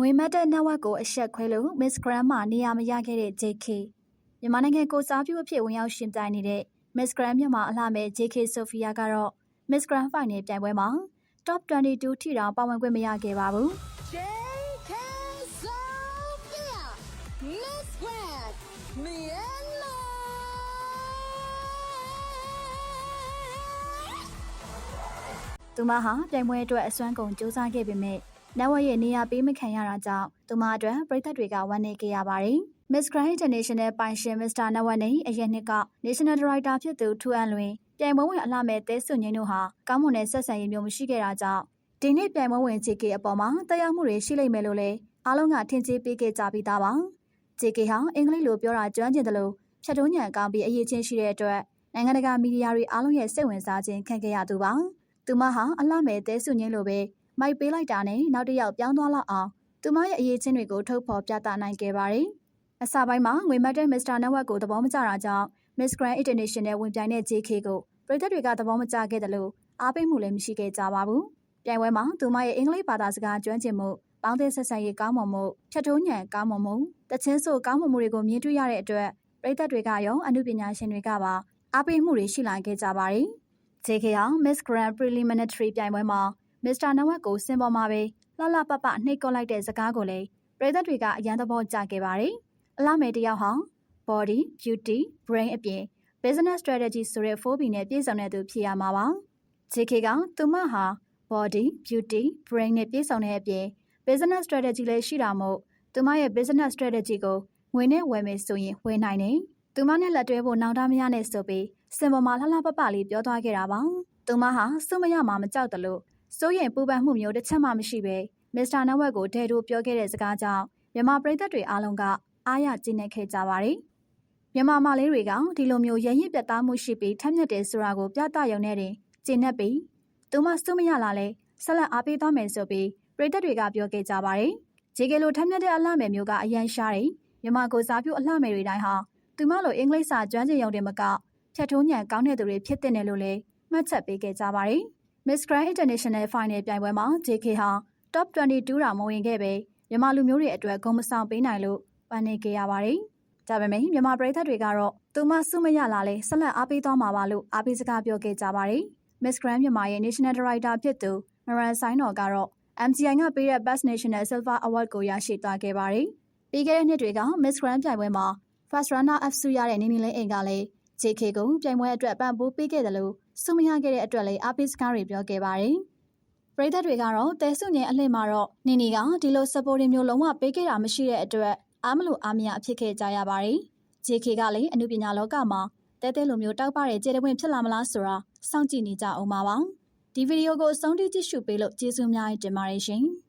ငွေမတ်တဲ့ network ကိုအဆက်ခွဲလို့ Miss Grand မှာနေရာမရခဲ့တဲ့ JK မြန်မာနိုင်ငံကိုစားပြုအဖြစ်ဝင်ရောက်ရှင်ပြိုင်နေတဲ့ Miss Grand မြန်မာအလှမဲ့ JK Sophia ကတော့ Miss Grand Final ပြိုင်ပွဲမှာ Top 22ထိတောင်ပါဝင်ခွင့်မရခဲ့ပါဘူး JK Sophia Miss Grand Myanmar သူမဟာပြိုင်ပွဲအတွက်အစွမ်းကုန်စူးစမ်းခဲ့ပေမဲ့ network ရဲ့နေရာပေးမခံရတာကြောင့်သူမအတွက်ပြည်သက်တွေကဝမ်းနည်းခဲ့ရပါတယ်။ Miss Grand International ပိုင်ရှင် Mr. Network နဲ့အရင်နှစ်က National Director ဖြစ်သူထူအန်လွင်ပြိုင်ပွဲဝင်အလှမဲ့တဲဆွငင်းတို့ဟာကောင်းမွန်တဲ့ဆက်ဆံရေးမျိုးမရှိခဲ့တာကြောင့်ဒီနေ့ပြိုင်ပွဲဝင် JK အပေါ်မှာတရားမှုတွေရှိလိမ့်မယ်လို့လည်းအားလုံးကထင်ကြေးပေးခဲ့ကြပြီးသားပါ။ JK ဟာအင်္ဂလိပ်လိုပြောတာကျွမ်းကျင်တယ်လို့ဖြတ်တုံးညံကောင်းပြီးအရေးချင်းရှိတဲ့အတွက်နိုင်ငံတကာမီဒီယာတွေအားလုံးရဲ့စိတ်ဝင်စားခြင်းခံခဲ့ရသူပါ။သူမဟာအလှမဲ့တဲဆွငင်းလိုပဲ မိုက်ပေးလိုက်တာနဲ့နောက်တစ်ယောက်ပြောင်းသွားလောက်အောင်သူမရဲ့အရေးချင်းတွေကိုထုတ်ဖော်ပြသနိုင်ခဲ့ပါတယ်။အစပိုင်းမှာငွေမတ်တဲ့ Mr. Network ကိုသဘောမကျတာကြောင့် Miss Grand International ဝင်ပြိုင်တဲ့ JK ကိုပြည်သက်တွေကသဘောမကျခဲ့တယ်လို့အားပေးမှုလည်းမရှိခဲ့ကြပါဘူး။ပြိုင်ပွဲမှာသူမရဲ့အင်္ဂလိပ်ဘာသာစကားကျွမ်းကျင်မှုပေါင်းသင်းဆက်ဆံရေးကောင်းမွန်မှုဖြတ်ထိုးညံကောင်းမွန်မှုတချင်းဆိုကောင်းမွန်မှုတွေကိုမြင်တွေ့ရတဲ့အတွက်ပြည်သက်တွေကရောအမှုပညာရှင်တွေကပါအားပေးမှုတွေရှိလာခဲ့ကြပါတယ်။ JK ဟာ Miss Grand Preliminary ပြိုင်ပွဲမှာ Mr. Network ကိုစင်ပေါ်မှာပဲလှလှပပနှိပ်ကွက်လိုက်တဲ့စကားကိုလည်းပြည်သက်တွေကအရန်သဘောကျခဲ့ပါတယ်။အလားမယ်တယောက်ဟာ body, beauty, brain အပြင် business strategy ဆိုတဲ့ 4B နဲ့ပြည့်စုံတဲ့သူဖြစ်ရမှာပါ။ JK ကသူမဟာ body, beauty, brain နဲ့ပြည့်စုံတဲ့အပြင် business strategy လည်းရှိတာမို့သူမရဲ့ business strategy ကိုငွေနဲ့ဝယ်မယ်ဆိုရင်ဝယ်နိုင်တယ်။သူမနဲ့လက်တွဲဖို့နောင်တမရနဲ့ဆိုပြီးစင်ပေါ်မှာလှလှပပလေးပြောသွားခဲ့တာပါ။သူမဟာစုမရမှာမကြောက်တယ်လို့ စိုးရင်ပူပန်မှုမျိုးတစ်ချက်မှမရှိပဲမစ္စတာနဝက်ကိုဒဲတိုးပြောခဲ့တဲ့စကားကြောင့်မြန်မာပြည်သက်တွေအားလုံးကအားရကျင်းနေခဲ့ကြပါတယ်။မြန်မာမလေးတွေကဒီလိုမျိုးရရင်ပြတ်သားမှုရှိပြီးထက်မြက်တယ်ဆိုတာကိုပြသရုံနဲ့တင်ကျင်းနေပြီးသူမစုမရလာလဲဆက်လက်အားပေးသွားမယ်ဆိုပြီးပြည်သက်တွေကပြောခဲ့ကြပါတယ်။ဂျေကလိုထက်မြက်တဲ့အလှမယ်မျိုးကအရန်ရှားတယ်။မြန်မာကိုစားပြုအလှမယ်တွေတိုင်းဟာသူမလိုအင်္ဂလိပ်စာကျွမ်းကျင်ရုံတင်မကဖြတ်ထိုးညံကောင်းတဲ့သူတွေဖြစ်တဲ့တယ်လို့လည်းမှတ်ချက်ပေးခဲ့ကြပါတယ်။ Miss Grand International Final ပြိုင်ပွဲမှာ JK ဟာ Top 22တောင်မဝင်ခဲ့ပဲမြန်မာလူမျိုးတွေအတွက်ဂုဏ်မဆောင်ပေးနိုင်လို့ပန်းနေခဲ့ရပါတယ်။ဒါပေမဲ့မြန်မာပရိသတ်တွေကတော့သူမစုမရလာလဲဆက်လက်အားပေးသွားမှာပါလို့အားပေးစကားပြောခဲ့ကြပါတယ်။ Miss Grand မြန်မာရဲ့ National Director ဖြစ်သူမရန်ဆိုင်တော်ကတော့ MGI ကပေးတဲ့ Best National Silver Award ကိုရရှိသွားခဲ့ပါတယ်။ပြီးခဲ့တဲ့နှစ်တွေက Miss Grand ပြိုင်ပွဲမှာ First Runner Up ဆုရတဲ့နေနေလေးအိမ်ကလည်း JK ကိုပြိုင်ပွဲအတွက်ပံ့ပိုးပေးခဲ့တယ်လို့စုမရခဲ့တဲ့အတွက်လည်းအားပေးစကားတွေပြောခဲ့ပါတယ်။ပရိသတ်တွေကတော့တဲဆုငယ်အလှည့်မှာတော့နေနေကဒီလို supporting မျိုးလုံးဝပေးခဲ့တာမရှိတဲ့အတွက်အားမလို့အားမရဖြစ်ခဲ့ကြရပါတယ်။ JK ကလည်းအမှုပညာလောကမှာတဲတဲလိုမျိုးတောက်ပတဲ့ကျေတပွင့်ဖြစ်လာမလားဆိုတာစောင့်ကြည့်နေကြအောင်ပါပါ။ဒီဗီဒီယိုကိုအဆုံးထိကြည့်ရှုပေးလို့ကျေးဇူးအများကြီးတင်ပါတယ်ရှင်။